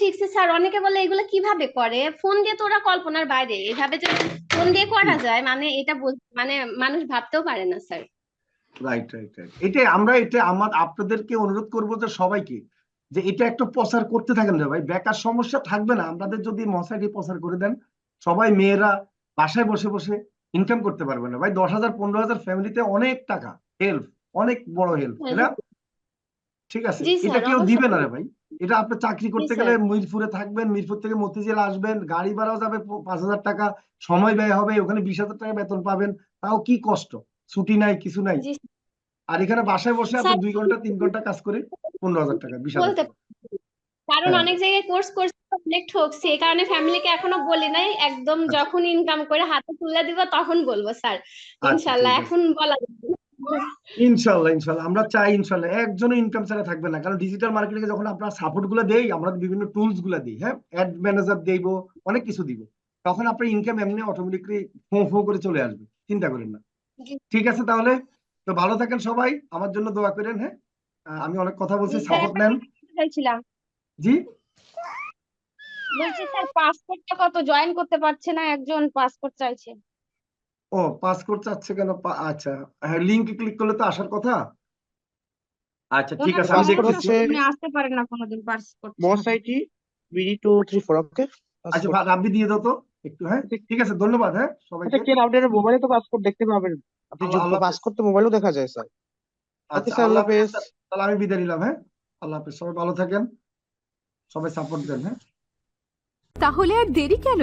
শিখছি স্যার অনেকে বলে এগুলো কীভাবে করে? ফোন দিয়ে তো ওরা কল্পনার বাইরে। এভাবে যে ফোন দিয়ে করা যায় মানে এটা মানে মানুষ ভাবতেও পারে না স্যার। রাইট রাইট রাইট এটা আমরা এটা আমার আপনাদেরকে অনুরোধ করব যে সবাইকে যে এটা একটু প্রচার করতে থাকেন না ভাই। বেকার সমস্যা থাকবে না। আমাদের যদি মশাইটি প্রচার করে দেন সবাই মেয়েরা বাসায় বসে বসে ইনকাম করতে পারবে না। ভাই দশ হাজার পনেরো হাজার ফ্যামিলিতে অনেক টাকা হেল্প অনেক বড় হেল্প ঠিক আছে? এটা কেউ দিবে না রে ভাই। এটা আপনি চাকরি করতে গেলে মিরপুরে থাকবেন মিরপুর থেকে মতিঝিল আসবেন গাড়ি ভাড়াও যাবে পাঁচ হাজার টাকা সময় ব্যয় হবে ওখানে বিশ হাজার টাকা বেতন পাবেন তাও কি কষ্ট? ছুটি নাই কিছু নাই। আর এখানে বাসায় বসে আপনি দুই ঘণ্টা তিন ঘণ্টা কাজ করে পনেরো হাজার টাকা বিশ হাজার কারণ হ্যাঁ। অনেক জায়গায় কোর্স করছি সিলেক্ট হোকছে এই কারণে ফ্যামিলিকে এখনও বলি নাই একদম আচ্ছা। যখন ইনকাম করে হাতে তুলে দিব তখন বলব স্যার। আচ্ছা, ইনশাল্লাহ এখন বলা যাবে। ইনশাল্লাহ ইনশাল্লাহ। আমরা চাই ইনশাল্লাহ একজনও ইনকাম ছাড়া থাকবে না। কারণ ডিজিটাল মার্কেটিং যখন আপনার সাপোর্টগুলো দেই আমরা বিভিন্ন টুলসগুলা দিই হ্যাঁ? অ্যাড ম্যানেজার দেব অনেক কিছু দিব। তখন আপনার ইনকাম এমনি অটোমেটিকলি ফো ফো করে চলে আসবে। চিন্তা করেন না। ঠিক আছে তাহলে? তো ভালো থাকেন সবাই। আমার জন্য দোয়া করেন হ্যাঁ? আমি অনেক কথা বলছি সাপোর্ট নেন। জি? বলছি স্যার পাসপোর্টটা কত? জয়েন করতে পারছে না একজন? পাসপোর্ট চাইছে। ও পাসপোর্ট চাচ্ছে কেন? আচ্ছা হ্যাঁ লিঙ্কে ক্লিক করলে তো আসার কথা? আচ্ছা ঠিক আছে আমি দেখতেছি। উনি আসতে পারেন না কোনোদিন passport moss IT BD two three four okay আচ্ছা রাব্বি দিয়ে দাও তো একটু হ্যাঁ? ঠিক আছে ধন্যবাদ হ্যাঁ সবাইকে। আচ্ছা কেন আপনার মোবাইলে তো পাসপোর্ট দেখতে পাবেন। আপনি হাফেজ। পাসপোর্ট তো মোবাইলেও দেখা যায় স্যার আচ্ছা আচ্ছা আল্লাহ হাফেজ। তাহলে আমি বিদায় নিলাম হ্যাঁ? আল্লাহ হাফেজ সবাই ভালো থাকেন। সবাই সাপোর্ট দেন হ্যাঁ? তাহলে আর দেরি কেন?